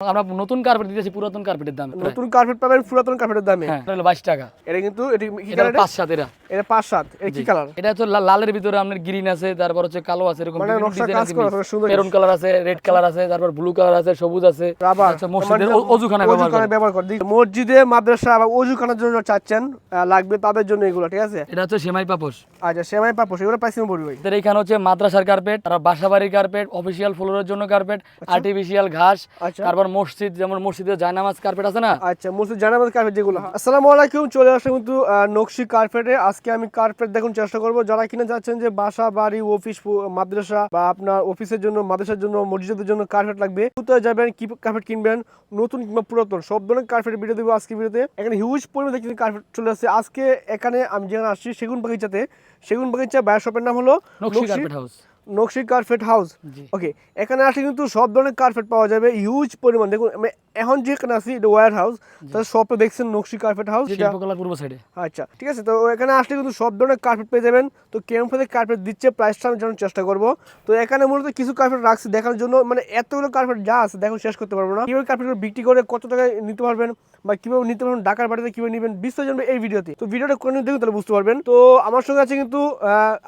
আমরা নতুন কার্পেট দিতেছি পুরাতন কার্পেটের দাম নতুন কার্পেট পাবেন পুরাতন কার্পেটের দামে। হ্যাঁ এটা হলো বাইশ টাকা। এটা কিন্তু এটি কি এটা কালার এটা? কি কালার এটা লালের ভিতরে আপনার গ্রিন আছে তারপর হচ্ছে কালো আছে এরকম মানে নকশা কাজ করা আছে, সুন্দর মেরুন কালার আছে রেড কালার আছে তারপর ব্লু কালার আছে সবুজ আছে। আচ্ছা, মসজিদের অ- ব্যবহার করে। ব্যবহার করে মসজিদে মাদ্রাসা বা অজুখানার জন্য চাচ্ছেন লাগবে তাদের জন্য এগুলো ঠিক আছে? এটা হচ্ছে সেমাই পাপোশ। আচ্ছা সেমাই পাপোশ এগুলো প্রাইস কেমন পড়বে এখানে হচ্ছে মাদ্রাসার কার্পেট তারপর বাসাবাড়ির কার্পেট অফিসিয়াল ফ্লোরের জন্য কার্পেট আর্টিফিশিয়াল ঘাস আচ্ছা। তারপর মসজিদ যেমন মসজিদে জায়নামাজ কার্পেট আছে না? আচ্ছা মসজিদ জানাবাদ কার্পেট যেগুলো। আসসালামু আলাইকুম চলে আসলাম কিন্তু নকশি কার্পেটে আজকে আমি কার্পেট দেখুন চেষ্টা করব। যারা কিনা যাচ্ছেন যে বাসা বাড়ি অফিস মাদ্রাসা বা আপনার অফিসের জন্য মাদ্রাসার জন্য মসজিদের জন্য কার্পেট লাগবে কোথায় যাবেন কি কার্পেট কিনবেন নতুন কিংবা পুরাতন সব ধরনের কার্পেট ভিডিও দেবো আজকে ভিডিওতে এখানে হিউজ পরিমাণে কিন্তু কার্পেট চলে আসছে। আজকে এখানে আমি যেখানে আসছি সেগুন বাগিচাতে। সেগুন বাগিচা বায়ার শপের নাম হলো Nakshi- carpet house Nakshi carpet house okay এখানে আসলে কিন্তু সব ধরনের কার্পেট পাওয়া যাবে। হিউজ পরিমাণ। দেখুন এখন যেখানে আছি এটা ওয়ার হাউস তার শপে দেখছেন নকশি কার্পেট হাউস পূর্ব সাইডে আচ্ছা ঠিক আছে। তো এখানে আসলে কিন্তু সব ধরনের কার্পেট পেয়ে যাবেন। তো কেমন থেকে কার্পেট দিচ্ছে প্রাইসটা আমি জানার চেষ্টা করব। তো এখানে মূলত কিছু কার্পেট রাখছি দেখানোর জন্য। মানে এতগুলো কার্পেট যা আছে দেখুন শেষ করতে পারব না। কীভাবে কার্পেট বিক্রি করে কত টাকায় নিতে পারবেন বা কীভাবে নিতে পারবেন ঢাকার বাড়িতে কীভাবে নেবেন বিস্তারিত জানবে এই ভিডিওতে। তো ভিডিওটা করে দেখুন তাহলে বুঝতে পারবেন। তো আমার সঙ্গে আছে কিন্তু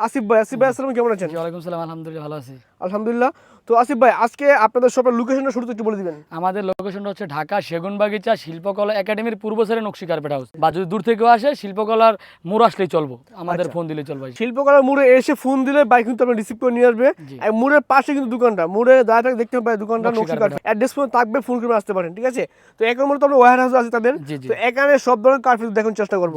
আসিফ ভাই। আসিফ ভাই আসসালাম কেমন আছেন? ওয়ালাইকুম সালাম আলহামদুলিল্লাহ ভালো আছি। আলহামদুলিল্লাহ। তো আসিফ ভাই আজকে আপনাদের শপের লোকেশনটা শুরুতে একটু বলে দিবেন। আমাদের লোকেশনটা হচ্ছে ঢাকা সেগুনবাগিচা শিল্পকলা একাডেমির পূর্ব সাইডে নকশি কার্পেট হাউস বা যদি দূর থেকেও আসে শিল্পকলার মোড় আসলেই চলবো। আমাদের আচ্ছা। ফোন দিলে চলবে শিল্পকলার মোড়ে এসে ফোন দিলে বাইক কিন্তু আপনি রিসিভ করে নিয়ে আসবে। আর মোড়ের পাশে কিন্তু দোকানটা। মোড়ে দাঁড়া থাকে দেখতে পাবে দোকানটা নকশি কার্পেট। অ্যাড্রেস ফোন থাকবে ফোন করে আসতে পারেন ঠিক আছে? তো এখন মূলত আমরা ওয়ার হাউস আছে তাদের। তো এখানে সব ধরনের কার্পেট দেখার চেষ্টা করব।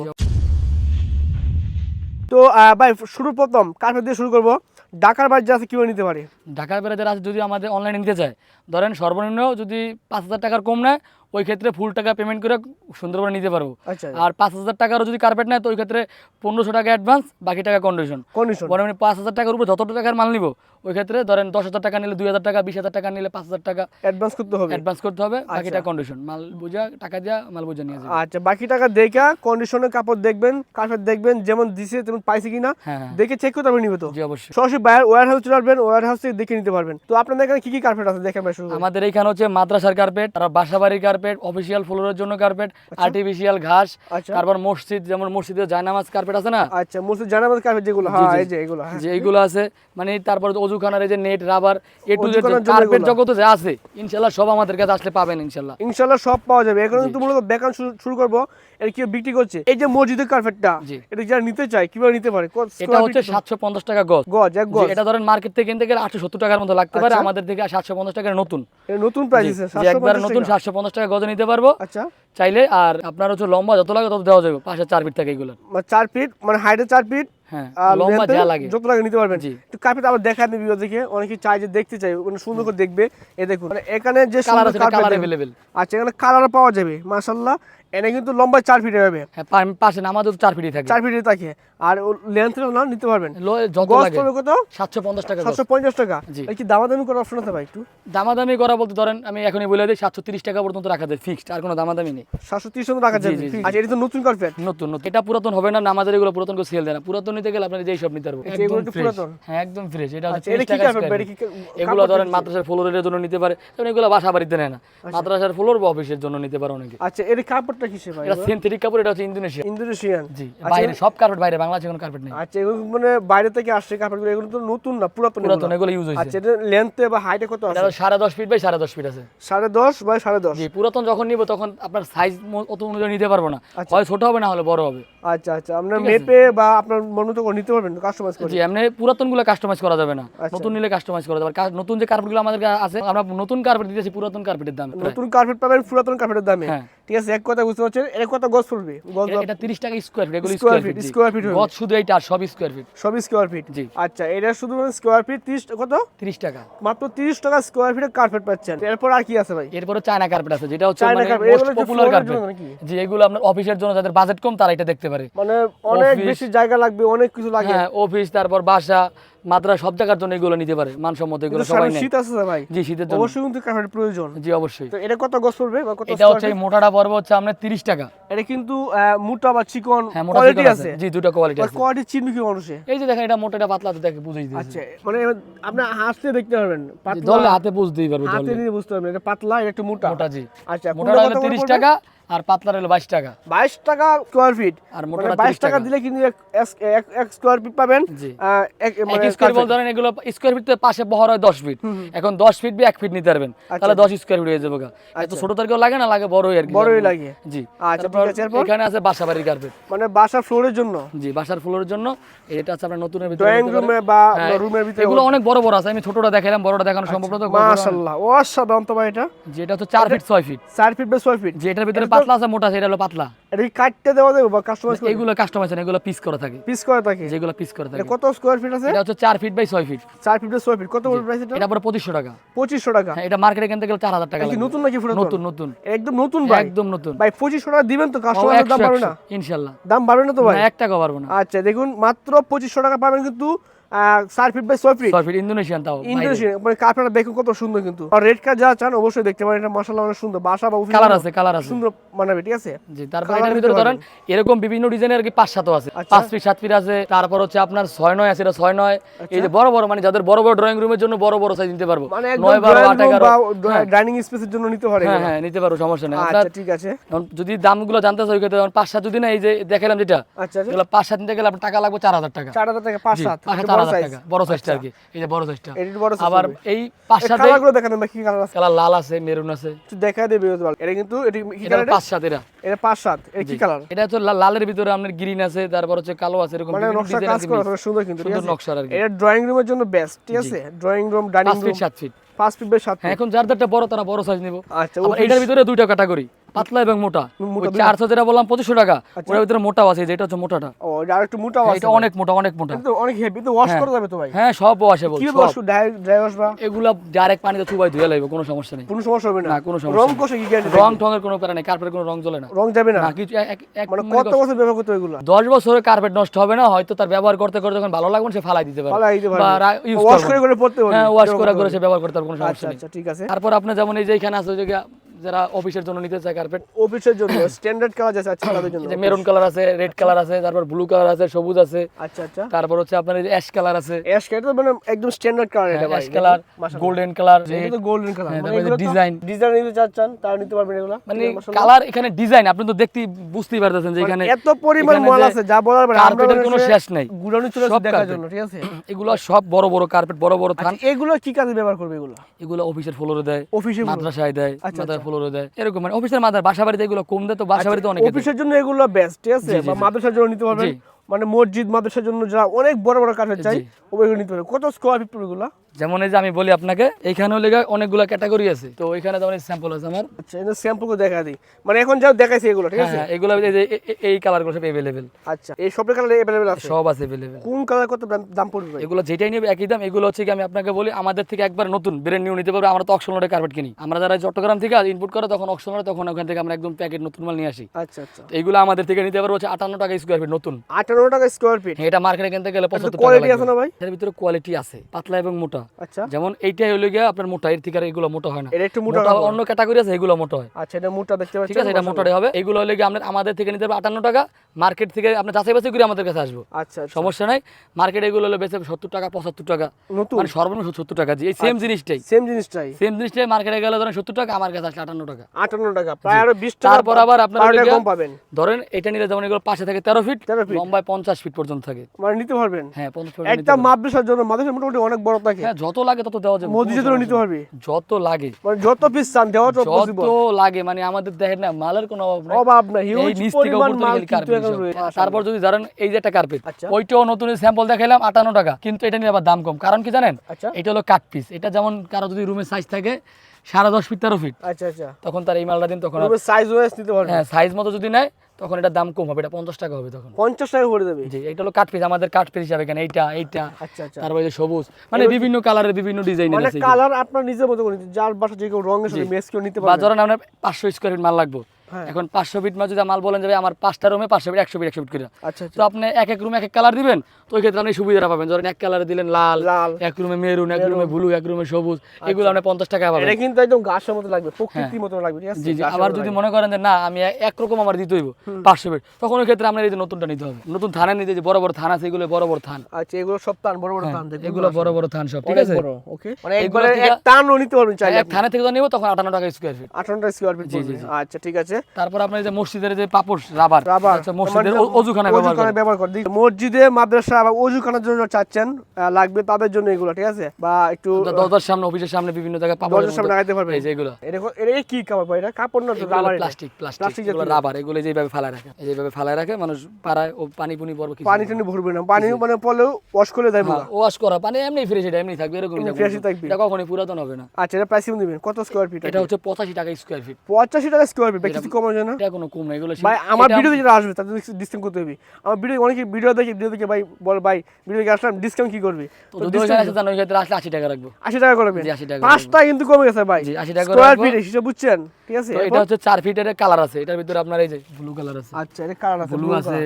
তো ভাই শুরু প্রথম কার্পেট দিয়ে শুরু করব। ঢাকার বাইরে আছে কীভাবে নিতে পারে? ঢাকার বাজারে যারা আছে যদি আমাদের অনলাইনে নিতে চায়। ধরেন সর্বনিম্ন যদি পাঁচ হাজার টাকার কম নেয় ওই ক্ষেত্রে ফুল টাকা পেমেন্ট করে সুন্দরভাবে নিতে পারব। আচ্ছা আর পাঁচ হাজার টাকারও যদি কার্পেট নেয় তো ওই ক্ষেত্রে পনেরোশো টাকা অ্যাডভান্স বাকি টাকা কন্ডিশন কন্ডিশন আমি পাঁচ হাজার টাকার উপর যত টাকার মাল নিব ওই ক্ষেত্রে ধরেন দশ হাজার টাকা নিলে দুই হাজার টাকা বিশ হাজার টাকা নিলে পাঁচ হাজার টাকা অ্যাডভান্স করতে হবে। অ্যাডভান্স করতে হবে বাকিটা আচ্ছা। কন্ডিশন মাল বুঝা টাকা দিয়া মাল বুঝা নিয়ে যাবে। আচ্ছা বাকি টাকা দেখা কন্ডিশনের কাপড় দেখবেন কার্পেট দেখবেন যেমন দিছে তেমন পাইছে কিনা হ্যাঁ হ্যাঁ। দেখে চেক করতে হবে নিবে তো। জি অবশ্যই। সরাসরি ওয়ার হাউস চলে আসবেন ওয়ার হাউস থেকে দেখে নিতে পারবেন। তো আপনাদের এখানে কি কি কার্পেট আছে? দেখেন ভাই শুরু আমাদের এখানে হচ্ছে মাদ্রাসার কার্পেট তারপর বাসাবাড়ির কার্পেট অফিসিয়াল ফ্লোরের জন্য কার্পেট আর্টিফিশিয়াল ঘাস আচ্ছা। তারপর মসজিদ যেমন মসজিদে জায়নামাজ কার্পেট আছে না? আচ্ছা মসজিদ জায়নামাজ কার্পেট যেগুলো হ্যাঁ এই যে এগুলো হ্যাঁ। যে এগুলো আছে। মানে তারপর অজুখানার এই যে net rubber A to Z carpet. জগতে যা আছে ইনশাআল্লাহ সব আমাদের কাছে আসলে পাবেন ইনশাআল্লাহ ইনশাআল্লাহ সব পাওয়া যাবে। এখন কিন্তু মূলত বেকান শুরু- করব। এর কি বিক্রি করছে? এই যে মসজিদের কার্পেটটা এটা যারা নিতে চায় কীভাবে নিতে পারে? এটা হচ্ছে feet? সাতশো পঞ্চাশ টাকা গজ। গজ এক গজ? এটা ধরেন মার্কেট থেকে কিনতে গেলে আটশো সত্তর টাকার মতো লাগতে পারে আচ্ছা। আমাদের থেকে সাতশো পঞ্চাশ টাকার নতুন। এটা নতুন প্রাইস আছে একবার নতুন সাতশো পঞ্চাশ টাকা গজে নিতে পারব। আচ্ছা। চাইলে আর আপনার হচ্ছে লম্বা যত লাগে তত দেওয়া যাবে পাশে চার ফিট থাকে এগুলো। ফিট মানে হাইটে চার ফিট হ্যাঁ লম্বা যা লাগে। যত লাগে নিতে পারবেন। জি। কার্পেট আবার দেখা দিন ভিডিও দেখে অনেকে চাই যে দেখতে চাই মানে সুন্দর করে দেখবে। এ দেখুন মানে এখানে যে কালার আছে কালার দেখুন। আচ্ছা এখানে কালার পাওয়া যাবে মাশাল্লাহ এনে কিন্তু লম্বা চার ফিট হবে হ্যাঁ পাশে না আমাদের চার ফিটই থাকে। চার ফিটে থাকে। আর লেন্থ নিতে পারবেন। লো- যত গজ লাগে। পড়বে কত? সাতশো পঞ্চাশ টাকা সাতশো পঞ্চাশ টাকা। কি দামাদামি করার অপশন আছে ভাই একটু? দামাদামি করা বলতে ধরেন আমি এখনই বলে দিই সাতশো তিরিশ টাকা পর্যন্ত রাখা যায় ফিক্সড আর কোনো দামাদামি নেই। সাতশো তিরিশ জি, জি। আচ্ছা এটা তো নতুন কার্পেট নতুন নতুন। এটা পুরাতন হবে না আমাদের এগুলো পুরাতন করে সেল দেয় না। পুরাতন নিতে গেলে আপনার যেই সব নিতে পারব আচ্ছা, একদম ফ্রেশ হ্যাঁ একদম ফ্রেশ এটা হচ্ছে আচ্ছা এটা 30 কি টাকা কার্পেট square ভাই? feet। এটা কি এগুলো ধরেন? মাদ্রাসার ফ্লোরের জন্য নিতে পারে। এগুলো বাসা বাড়িতে নেয় না। মাদ্রাসার ফ্লোর বা অফিসের জন্য নিতে পারে অনেকে। আচ্ছা এর কাপড়টা কিসে ভাই এটা সিনথেটিক কাপড় এটা হচ্ছে ইন্দোনেশিয়া ইন্দোনেশিয়ান? জি বাইরে সব কার্পেট বাইরে বাংলাদেশে কোনো কার্পেট নেই। আচ্ছা এগুলো মানে বাইরে থেকে আসছে কার্পেটগুলো এগুলো তো নতুন না পুরাতন পুরাতন এগুলো। ইউজ হয়েছে। আচ্ছা এটা লেন্থে বা হাইটে কত আছে? এটা সাড়ে দশ ফিট বাই সাড়ে দশ ফিট আছে। সাড়ে দশ বাই সাড়ে দশ? জি পুরাতন যখন নিব তখন আপনার সাইজ অত অনুযায়ী নিতে পারব না। আচ্ছা। হয় ছোট হবে না হলে বড় হবে। আচ্ছা আচ্ছা। আপনার মেপে বা আপনার নিতে পারবেন কাস্টমাইজ করে। জি গুলো কাস্টমাইজ করা যাবে না। আচ্ছা। নতুন নিলে কাস্টমাইজ করা যাবে। নতুন যে কার্পেটগুলো আমাদের আছে আমরা নতুন কার্পেট দিতেছি পুরাতন কার্পেটের দামে। নতুন কার্পেট পাবেন পুরাতন কার্পেটের দামে। হ্যাঁ। ঠিক আছে এক কথা বুঝতে পারছেন? এর কত গজ পড়বে গজ এটা তিরিশ টাকা স্কোয়ার ফিট এগুলো স্কোয়ার ফিট feet গজ শুধু সব স্কোয়ার ফিট সব স্কোয়ার ফিট জি। আচ্ছা এটা শুধু স্কোয়ার ফিট তিরিশ কত? তিরিশ টাকা। মাত্র তিরিশ টাকা স্কোয়ার ফিটের কার্পেট পাচ্ছেন। এরপর আর কি আছে ভাই? এরপরে চায়না কার্পেট আছে যেটা হচ্ছে মানে পপুলার কার্পেট? জি এগুলো আপনার অফিসের জন্য যাদের বাজেট কম তারা এটা দেখতে পারে মানে অনেক বেশি জায়গা লাগবে অনেক কিছু লাগে। হ্যাঁ অফিস তারপর বাসা মাত্রা সব জায়গার জন্য এগুলো নিতে পারে মানসম্মত এগুলো সবাই নেয়। শীত আছে ভাই? জি শীতের জন্য। অবশ্যই কিন্তু কার্পেট প্রয়োজন। জি অবশ্যই। তো এটা কত গজ পড়বে বা কত এটা হচ্ছে এই মোটাটা পড়বে হচ্ছে আপনার তিরিশ টাকা। এটা কিন্তু মোটা বা চিকন হ্যাঁ কোয়ালিটি আছে। জি দুটো কোয়ালিটি আছে। কোয়ালিটি চিনবে কি মানুষে? এই যে দেখেন এটা মোটাটা পাতলা তো দেখে বুঝেই দিয়েছে। আচ্ছা মানে আপনি হাসতে দেখতে পারবেন। পাতলা হাতে বুঝতেই পারবে হাতে নিয়ে বুঝতে পারবেন এটা পাতলা এটা একটু মোটা। মোটা জি। আচ্ছা মোটাটা হলো তিরিশ টাকা আর পাতলার হলো বাইশ টাকা। বাইশ টাকা স্কোয়ার ফিট আর মানে বাইশ টাকা। দিলে কিন্তু এক- স্কোয়ার ফিট পাবেন। এক- মানে। ধরেন এগুলো স্কোয়ার ফিট পাশে বহর হয় দশ ফিট এখন দশ ফিট বি এক ফিট নিতে পারবেন। তাহলে দশ স্কোয়ার ফিট হয়ে যাবে। এত ছোট তারকেও লাগে না? লাগে বড়ই আর বড়ই লাগে। জি। আচ্ছা? এখানে আছে বাসা বাড়ির কার্পেট মানে বাসা ফ্লোরের জন্য? জি বাসার ফ্লোরের জন্য। এটা আছে আপনার নতুনের ভিতরে ড্রয়িং রুমে বা হ্যাঁ, রুমের ভিতরে এগুলো অনেক বড় বড় আছে। আমি ছোটটা দেখাইলাম বড়টা দেখানো সম্ভব না তো মাশাআল্লাহ অসাধারণ তো ভাই এটা। যেটা হচ্ছে চার ফিট ছয় ফিট চার ফিট বা ছয় ফিট যে এটার ভিতরে পাতলা আছে মোটা হলো পাতলা। এটা কি কাটতে দেওয়া যাবে বা কাস্টমাইজ করে? এগুলো কাস্টমাইজেশন এগুলো পিস করা থাকে। পিস করে থাকে? যেগুলো পিস করা থাকে। কত স্কোয়ার ফিট আছে? এটা হচ্ছে চার ফিট বাই ছয় ফিট চার ফিট বা ছয় ফিট কত প্রাইস এটা? এটা পরে পঁচিশশো টাকা। পঁচিশশো টাকা? হ্যাঁ এটা মার্কেটে কিনতে গেলে চার হাজার টাকা এটা কি লাগবে। নতুন নাকি পুরো নতুন নতুন। একদম নতুন ভাই। একদম নতুন। ভাই পঁচিশশো টাকা দিবেন তো? কাস্টমারের দাম একশো, না? ইনশাল্লাহ। দাম বাড়বে না তো ভাই? না, এক টাকা পারব না। আচ্ছা দেখুন মাত্র পঁচিশশো টাকা পাবেন কিন্তু চার ফিট বাই ছয় ফিট ছয় ফিট ইন্দোনেশিয়ান তাও ইন্ডোনেশিয়া মানে দেখুন কত সুন্দর কিন্তু। আর রেড যা চান অবশ্যই দেখতে পারেন এটা মাশাআল্লাহ অনেক সুন্দর। বাসা বা কালার আছে কালার আছে। সুন্দর মানাবে ঠিক আছে? জি তারপর এটার ভিতরে ধরেন এরকম বিভিন্ন ডিজাইনের আর কি পাঁচ সাতও আছে। আচ্ছা। পাঁচ ফিট সাত ফিট আছে তারপর হচ্ছে আপনার ছয় নয় আছে এটা ছয় নয়। এই যে বড় বড় মানে যাদের বড় বড় ড্রয়িং রুমের জন্য বড় বড় সাইজ নিতে পারব। মানে নয় বারো আট এগারো। হ্যাঁ, ডাইনিং স্পেসের জন্য নিতে পারে হ্যাঁ হ্যাঁ নিতে পারব সমস্যা নেই। আচ্ছা ঠিক আছে। যদি দামগুলো জানতে চাই পাঁচ সাত যদি না এই যে দেখালাম যেটা আচ্ছা আচ্ছা। পাঁচ সাত নিতে গেলে আপনার টাকা লাগবে চার হাজার টাকা। চার হাজার টাকা পাঁচ সাত। টাকা বড় সাইজটা আর কি। এই যে বড় সাইজটা এটা আবার এই পাঁচ কালারগুলো দেখেন কি কালার আছে? কালার লাল আছে মেরুন আছে। একটু দেখা দেবে এটা কিন্তু এটা কি কালার পাঁচ সাত এরা। এটা পাঁচ সাত। এটা কি কালার এটা হচ্ছে লালের ভিতরে আপনার গ্রিন আছে তারপর হচ্ছে কালো আছে এরকম মানে নকশা কাজ করা সুন্দর কিন্তু নকশা সুন্দর আর কি। এটা ড্রয়িং রুমের জন্য বেস্ট ঠিক আছে? Drawing room dining room feet পাঁচ ফিট বাই হ্যাঁ ফিট। এখন বড় তারা বড় সাইজ নিব। আচ্ছা এটার ভিতরে দুইটা ক্যাটাগরি পাতলা এবং মোটা। চারশো যেটা বললাম পঁচিশশো টাকা। আচ্ছা। ওটার ভিতরে মোটাও আছে যেটা হচ্ছে মোটাটা। ও আরেকটু মোটা হ্যাঁ, আছে এটা অনেক মোটা অনেক মোটা। অনেক হেভি তো ওয়াশ হ্যাঁ। করা যাবে তো ভাই। হ্যাঁ সব বল কি ড্রাইভার বা? এগুলা ডাইরেক্ট পানিতে চুবাই ধুয়ে কোনো সমস্যা নেই। কোনো সমস্যা হবে না। না, কোনো সমস্যা রং কষে কি গ্যারান্টি রং ঠঙের কোনো প্যারা নেই কার্পেটের কোনো রং জ্বলে না। রং যাবে না? না কিছু এক- এক- এক মানে কত বছর ব্যবহার করতে হবে এগুলো? দশ বছরে কার্পেট নষ্ট হবে না হয়তো তার ব্যবহার করতে করতে যখন ভালো লাগবে সে ফালাই দিতে পারে ফালাই দিতে পারবে। বা রা- ওয়াশ করে করে পড়তে পারবে হ্যাঁ ওয়াশ করে করে সে ব্যবহার করতে পারবে কোনো সমস্যা আচ্ছা নেই। আচ্ছা ঠিক আছে। তারপর আপনি যেমন এই যে এখানে আছে যে যারা অফিসের জন্য নিতে চায় কার্পেট অফিসের জন্য স্ট্যান্ডার্ড কালার আছে আচ্ছা তাদের জন্য মেরুন কালার আছে রেড কালার আছে তারপর ব্লু কালার আছে সবুজ আছে। আচ্ছা আচ্ছা। তারপর হচ্ছে আপনার এই অ্যাশ কালার আছে। অ্যাশ কালার তো মানে একদম স্ট্যান্ডার্ড কালার এটা অ্যাশ কালার গোল্ডেন কালার এটা তো গোল্ডেন কালার হ্যাঁ, মানে তারপরে এগুলো design। ডিজাইন নিতে চাচ্ছেন তাও নিতে পারবেন এগুলো। মানে কালার এখানে ডিজাইন আপনি তো দেখতেই বুঝতেই পারতেছেন যে এখানে এত পরিমাণ মাল আছে যা বলার মানে কার্পেটের কোনো শেষ নাই। গুড়ানি চলে দেখার জন্য ঠিক আছে? এগুলো সব বড় বড় কার্পেট বড় বড় থান। আচ্ছা, এগুলো কি কাজে ব্যবহার করবে এগুলো? এগুলো অফিসের ফ্লোরে দেয় অফিসে মাদ্রাসায় দেয় আচ্ছা, ফ্লোরে দেয় এরকম মানে অফিসের মাদার বাসা বাড়িতে এগুলো কম দেয় তো বাসা বাড়িতে অনেক অফিসের জন্য এগুলো বেস্ট ঠিক আছে বা। মাদ্রাসার জন্য নিতে পারবেন। মানে মসজিদ মাদ্রাসার জন্য যারা অনেক বড় বড় কাঠের চাই জি। ওগুলো নিতে পারবে কত স্কোয়ার ফিট পড়বে এগুলো যেমন এই যে আমি বলি আপনাকে এইখানেও লেগে অনেকগুলো ক্যাটাগরি আছে। তো এখানে যেমন স্যাম্পল আছে আমার। আচ্ছা এটা স্যাম্পল করে দেখা দিই। মানে এখন যা দেখাইছে এগুলো ঠিক হ্যাঁ আছে? হ্যাঁ, এগুলো এই যে এই কালারগুলো সব অ্যাভেলেবেল আচ্ছা এই সবের কালার অ্যাভেলেবল আছে? সব আছে অ্যাভেলেবেল কোন কালার কত দাম- পড়বে? এগুলো যেটাই নেবে একই দাম এগুলো হচ্ছে কি আমি আপনাকে বলি আমাদের থেকে একবার নতুন ব্র্যান্ড নিউ নিতে পারব আমরা তো অকশন রোডে কার্পেট কিনি। আমরা যারা চট্টগ্রাম থেকে ইনপুট করে তখন অকশন রোডে তখন ওখান থেকে আমরা একদম প্যাকেট নতুন মাল নিয়ে আসি। আচ্ছা আচ্ছা। তো এইগুলো আমাদের থেকে নিতে পারব হচ্ছে আটান্ন টাকা স্কোয়ার ফিট নতুন। আঠারো টাকা স্কোয়ার ফিট এটা মার্কেটে কিনতে গেলে পঁচাত্তর টাকা কোয়ালিটি আছে না ভাই? এর ভিতরে কোয়ালিটি আছে পাতলা এবং মোটা। আচ্ছা। যেমন এইটাই হলো গিয়ে আপনার মোটা এর থেকে এগুলো মোটা হয় না। এটা একটু মোটা অন্য ক্যাটাগরি আছে এগুলো মোটা হয়। আচ্ছা এটা মোটা দেখতে ঠিক আছে এটা মোটাটাই হবে। এগুলো হলে গিয়ে আপনার আমাদের থেকে নিতে পারবে আটান্ন টাকা। মার্কেট থেকে আপনার যাচাই বাছাই করে আমাদের কাছে আসব। আচ্ছা আচ্ছা। সমস্যা নাই। মার্কেট এগুলো হলে বেঁচে সত্তর টাকা পঁচাত্তর টাকা। মানে সর্বনিম্ন সত্তর টাকা। এই আচ্ছা। সেম জিনিসটাই। সেম জিনিসটাই। সেম জিনিসটাই মার্কেটে গেলে ধরেন সত্তর টাকা আমার কাছে আসলে আটান্ন টাকা। আটান্ন টাকা প্রায় আরও বিশ টাকা তারপর আবার আপনার ধরেন এটা নিলে যেমন এগুলো পাশে থাকে তেরো ফিট 13 লম্বায় পঞ্চাশ ফিট পর্যন্ত থাকে। মানে নিতে পারবেন? হ্যাঁ পঞ্চাশ নিতে একটা। মাদ্রাসার জন্য মাদ্রাসা মোটামুটি অনেক বড় থাকে। হ্যাঁ যত লাগে তত দেওয়া যাবে। মসজিদের কোনো নিতে পারবি? নেই। যত লাগে। মানে যত পিস চান দেওয়া তো যত পসিবল লাগে মানে আমাদের দেখেন না মালের কোনো অভাব নাই। অভাব না এই হিউজ পরিমাণ মাল। রয়েছে তারপর যদি ধরেন এই যে একটা কার্পেট আচ্ছা। ওইটাও নতুন স্যাম্পল দেখাইলাম আটান্ন টাকা। কিন্তু এটা নিয়ে আবার দাম কম। কারণ কি জানেন? আচ্ছা। এটা হলো কাট পিস এটা যেমন কারও যদি রুমের সাইজ থাকে সাড়ে দশ ফিট তেরো ফিট আচ্ছা আচ্ছা। তখন তার এই মালটা দিন তখন সাইজ নিতে পারবেন হ্যাঁ সাইজ মতো যদি নেয় তখন এটা দাম কম হবে এটা পঞ্চাশ টাকা হবে তখন। পঞ্চাশ টাকা করে দেবে? জি এটা হলো কাঠ পিস আমাদের কাঠ পিস হিসাবে কেন এইটা এইটা। আচ্ছা আচ্ছা। তারপরে সবুজ মানে বিভিন্ন কালারের বিভিন্ন ডিজাইনের আছে। কালার আপনার নিজের মতো করে যার বাসা যে কেউ রঙের সাথে মেস করে নিতে বা বাজারে ধরেন আপনার পাঁচশো স্কোয়ার ফিট মাল লাগবে। এখন পাঁচশো ফিট মাল যদি মাল বলেন যাবে আমার পাঁচটা রুমে পাঁচশো ফিট একশো ফিট একশো ফিট করে। আচ্ছা তো আপনি এক এক রুমে এক এক কালার দিবেন তো ওই ক্ষেত্রে আপনি সুবিধাটা পাবেন। ধরেন এক কালারে দিলেন লাল লাল এক রুমে মেরুন এক রুমে ব্লু এক রুমে সবুজ এগুলো আপনি পঞ্চাশ টাকা পাবেন। এটা কিন্তু একদম গাছের মতো লাগবে প্রকৃতির মতো লাগবে হ্যাঁ। জি জি। আবার যদি মনে করেন যে না আমি একরকম আমার দিতে হইব পাঁচশো ফিট তখন ওই ক্ষেত্রে আপনার এই যে নতুনটা নিতে হবে। নতুন থানা নিতে যে বড় বড় থান আছে এগুলো বড় বড় থান আচ্ছা এগুলো সব টান বড় বড় দেখুন হ্যাঁ, এগুলো বড় বড় থান সব ঠিক আছে? ওকে? মানে একবারে এক টানও নিতে পারবেন চাইলে এক থানা থেকে যখন নিব তখন আটান্ন টাকা স্কোয়ার ফিট টাকা স্কোয়ার ফিট জি জি। আচ্ছা ঠিক আছে। তারপর আপনার যে মসজিদের যে পাপড় রাবার রাবার। মসজিদের অজুখানায় ব্যবহার করে। মসজিদে মাদ্রাসা বা অজুখানার জন্য চাচ্ছেন লাগবে তাদের জন্য এগুলো ঠিক আছে? বা একটু দরজার সামনে অফিসের সামনে বিভিন্ন জায়গায় পাপড় দরজার সামনে লাগাইতে পারবে এই যে এগুলো। এটা কি কাপড় এটা কাপড় না রাবার প্লাস্টিক প্লাস্টিক রাবার এগুলো যেভাবে ফালায় রাখে। এই যেভাবে ফালায় রাখে মানুষ পাড়ায় ও পানি পুনি পড়বে পানি টানি ভরবে না। পানি মানে পড়লেও ওয়াশ করে দেয় হ্যাঁ, ওয়াশ করা। পানি এমনি ফ্রেশ এটা এমনি থাকবে এরকম থাকবে। এটা কখনোই পুরাতন হবে না। আচ্ছা এটা প্রাইস দিবেন। কত স্কোয়ার ফিট এটা হচ্ছে পঁচাশি টাকা স্কোয়ার ফিট পঁচাশি টাকা স্কোয়ার ফিট কম হয় না? এটা কোনো কম না এগুলো ভাই আমার এটা- ভিডিও যেটা আসবে তাদের ডিসকাউন্ট করতে হবে। আমার ভিডিও অনেকে ভিডিও দেখে ভিডিও দেখে ভাই বল ভাই ভিডিও দেখে আসলাম ডিসকাউন্ট কি করবে? তো আসলে আশি টাকা রাখব। আশি টাকা করবে 80 টাকা পাঁচটা কিন্তু কমে গেছে ভাই। 80 টাকা স্কোয়ার ফিট হিসেবে বুঝছেন? ঠিক আছে? এটা হচ্ছে চার ফিটের কালার আছে এটার ভিতরে আপনার এই যে ব্লু কালার আছে। আচ্ছা এটা কালার আছে ব্লু আছে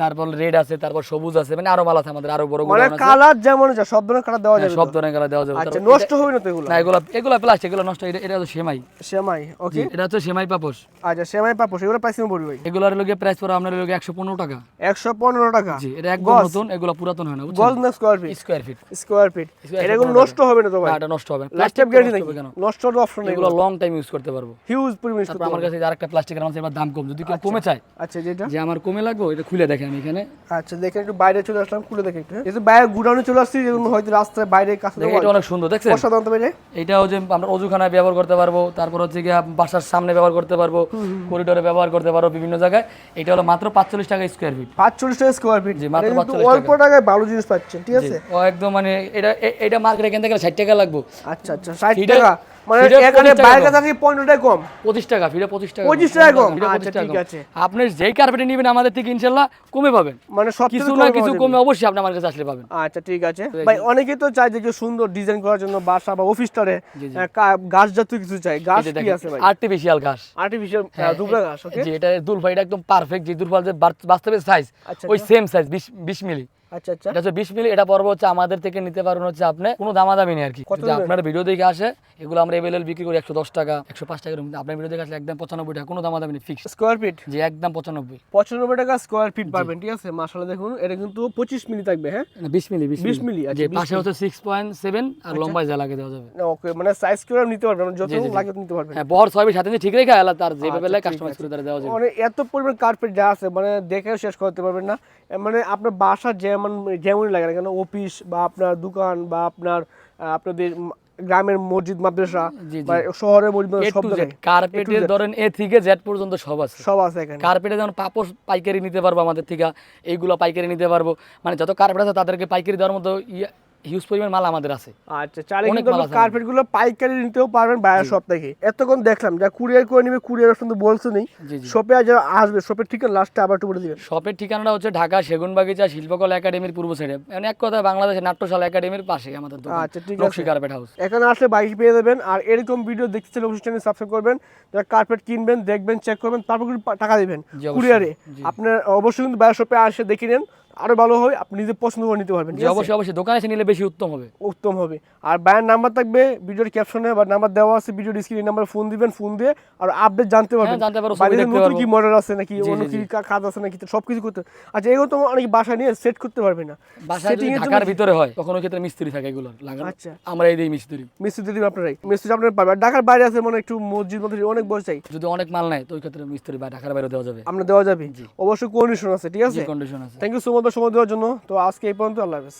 তারপর রেড আছে তারপর সবুজ আছে মানে আরও মাল আছে আমাদের আরও বড় মানে কালার যেমন যা সব ধরনের কালার দেওয়া হ্যাঁ, যাবে সব ধরনের কালার দেওয়া যাবে। আচ্ছা নষ্ট হবে না তো এগুলো? না এগুলো এগুলো প্লাস্টিক এগুলো নষ্ট এটা এটা হচ্ছে সেমাই। সেমাই ওকে এটা হচ্ছে সেমাই পাপোশ। আচ্ছা সেমাই পাপোশ এগুলো প্রাইস কেমন পড়বে ভাই এগুলোর লগে প্রাইস পড়ে আপনার লগে একশো পনেরো টাকা। একশো পনেরো টাকা। জি এটা একদম নতুন এগুলো পুরাতন হয় না গজ না square feet square feet square feet এটা কোনো নষ্ট হবে না তো ভাই? এটা নষ্ট হবে প্লাস্টিক গ্যারান্টি নাকি? নষ্ট হওয়ার অপশন নেই। এগুলো লং টাইম ইউজ করতে পারব। হিউজ পরিমাণ তারপর আমার কাছে আরেকটা প্লাস্টিকের আমার এবার দাম কম। যদি কেউ কমে চায় আচ্ছা যেটা? যে আমার কমে লাগবে এটা খুলে দেখেন আমি এখানে। আচ্ছা দেখেন একটু বাইরে চলে আসলাম খুলে দেখে একটু এই যে বাইরে গুডাউনে চলে আসছি যেগুলো হয়তো রাস্তায় বাইরে কাছে দেখেন এটা অনেক সুন্দর দেখছেন? অসাধারণ এটাও যে আমরা অজুখানায় ব্যবহার করতে পারব তারপর হচ্ছে গিয়ে বাসার সামনে ব্যবহার করতে পারব। করিডোরে ব্যবহার করতে পারো বিভিন্ন জায়গায়। এটা হলো মাত্র পাঁচচল্লিশ টাকা স্কোয়ার ফিট পাঁচচল্লিশ টাকা স্কোয়ার ফিট জি, মাত্র কিন্তু 45 অল্প টাকায় ভালো জিনিস পাচ্ছেন ঠিক আছে? ও একদম মানে এটা এটা মার্কেটে কিনতে গেলে ষাট টাকা লাগবে। আচ্ছা আচ্ছা ষাট টাকা। মানে এখানে বাইরের কাছে পনেরো টাকা কম। পঁচিশ টাকা ফিরে পঁচিশ টাকা 25 টাকা কম। আচ্ছা, ঠিক আছে। আপনি যেই কার্পেটে নেবেন আমাদের থেকে ইনশাল্লাহ কমে পাবেন। মানে সব কিছু না কিছু কমে অবশ্যই আপনি আমার কাছে আসলে পাবেন। আচ্ছা ঠিক আছে। ভাই অনেকে তো চায় যে সুন্দর ডিজাইন করার জন্য বাসা বা অফিসটারে গাছ জাতীয় কিছু চাই। গাছ কি আছে ভাই? আর্টিফিশিয়াল ঘাস আর্টিফিশিয়াল হ্যাঁ, ঘাস ওকে জি এটা দুলফা এটা একদম পারফেক্ট যে দুলফা যে বাস্তবে সাইজ আচ্ছা, ওই সেম সাইজ বিশ মিলি। আচ্ছা আচ্ছা। এটা হচ্ছে বিশ মিলি এটা পর্ব হচ্ছে আমাদের থেকে নিতে পারবেন হচ্ছে আপনি। কোনো দামাদামি নেই আর কি। আপনার ভিডিও দেখে আসে এগুলো আমরা এভেলেবল বিক্রি করি একশো দশ টাকা একশো পাঁচ টাকা। আপনার ভিডিও দেখে আসলে একদম পঁচানব্বই টাকা কোনো দামাদামি নেই ফিক্স স্কোয়ার ফিট যে একদম পঁচানব্বই। পঁচানব্বই টাকা স্কোয়ার ফিট পাবেন ঠিক আছে? মাসালা দেখুন এটা কিন্তু পঁচিশ মিলি থাকবে হ্যাঁ? বিশ মিলি 20 মিলি, আচ্ছা, যে পাশে হচ্ছে সিক্স পয়েন্ট সেভেন আর লম্বায় যা লাগে দেওয়া যাবে। ওকে মানে সাইজ করে নিতে পারবেন যত। লাগে নিতে পারবেন। হ্যাঁ বহর ছয় সাথে ঠিক রেখে আলা তার যেভাবে আচ্ছা, লাগে কাস্টমাইজ করে তারা দেওয়া যাবে। মানে এত পরিমাণ কার্পেট যা আছে মানে দেখেও শেষ করতে পারবেন না। মানে আপনার বাসা যেমন যেমনই লাগে না কেন অফিস বা আপনার দোকান বা আপনার আপনাদের গ্রামের মসজিদ মাদ্রাসা। বা শহরের মসজিদ সব কার্পেটের ধরেন এ থেকে জেড পর্যন্ত সব আছে। সব আছে এখানে। কার্পেটে যেমন পাপোস পাইকারি নিতে পারব আমাদের থেকে এইগুলো পাইকারি নিতে পারব। মানে যত কার্পেট আছে তাদেরকে পাইকারি দেওয়ার মতো হিউজ পরিমাণ মাল আমাদের আছে। আচ্ছা চালে কিন্তু কার্পেটগুলো পাইকারি নিতেও পারবেন বাইরের সব থেকে এতক্ষণ দেখলাম যা কুরিয়ার করে নিবে কুরিয়ার অপশন তো বলছো নেই। জি জি। শপে আজ আসবে শপের ঠিকানা লাস্টে আবার একটু বলে দিবেন। শপের ঠিকানাটা হচ্ছে ঢাকা সেগুনবাগিচা শিল্পকলা একাডেমির পূর্ব সাইডে মানে এক কথা বাংলাদেশের নাট্যশালা একাডেমির পাশে আমাদের দোকান। আচ্ছা ঠিক আছে। কার্পেট হাউস এখানে আসলে বাইক পেয়ে যাবেন। আর এরকম ভিডিও দেখতে চাইলে অবশ্যই চ্যানেল সাবস্ক্রাইব করবেন। যারা কার্পেট কিনবেন দেখবেন চেক করবেন তারপর টাকা দিবেন কুরিয়ারে। আপনার অবশ্যই কিন্তু বায়ার শপে আসে দেখে নেন। আরও ভালো হবে আপনি নিজে পছন্দ করে নিতে পারবেন? অবশ্যই অবশ্যই দোকানে এসে নিলে বেশি উত্তম হবে। উত্তম হবে। আর বাইরের নাম্বার থাকবে ভিডিওর ক্যাপশনে বা নাম্বার দেওয়া আছে ভিডিও স্ক্রিনে নাম্বার ফোন দিবেন ফোন দিয়ে আর আপডেট জানতে পারবেন। হ্যাঁ, জানতে পারব, বাইরে নতুন কি মডেল আছে নাকি অন্য কি কাজ আছে নাকি সব কিছু করতে আচ্ছা এগুলো তো অনেক বাসা নিয়ে সেট করতে পারবে না। বাসায় যদি ঢাকার ভিতরে হয় তখন ওই ক্ষেত্রে মিস্ত্রি থাকে এগুলো লাগানো। আচ্ছা। আমরা এই দিই মিস্ত্রি। মিস্ত্রি দিবেন আপনারাই। মিস্ত্রি আপনার পাবেন আর ঢাকার বাইরে আছে মানে একটু মসজিদ মতো অনেক বসে চাই। যদি অনেক মাল নেয় তো ওই ক্ষেত্রে মিস্ত্রি বা ঢাকার বাইরে দেওয়া যাবে। আমরা দেওয়া যাবে। অবশ্যই কন্ডিশন আছে ঠিক আছে? কন্ডিশন আছে। থ্যাংক ইউ সো মাচ সময় দেওয়ার জন্য। তো আজকে এই পর্যন্ত আল্লাহ হাফেজ।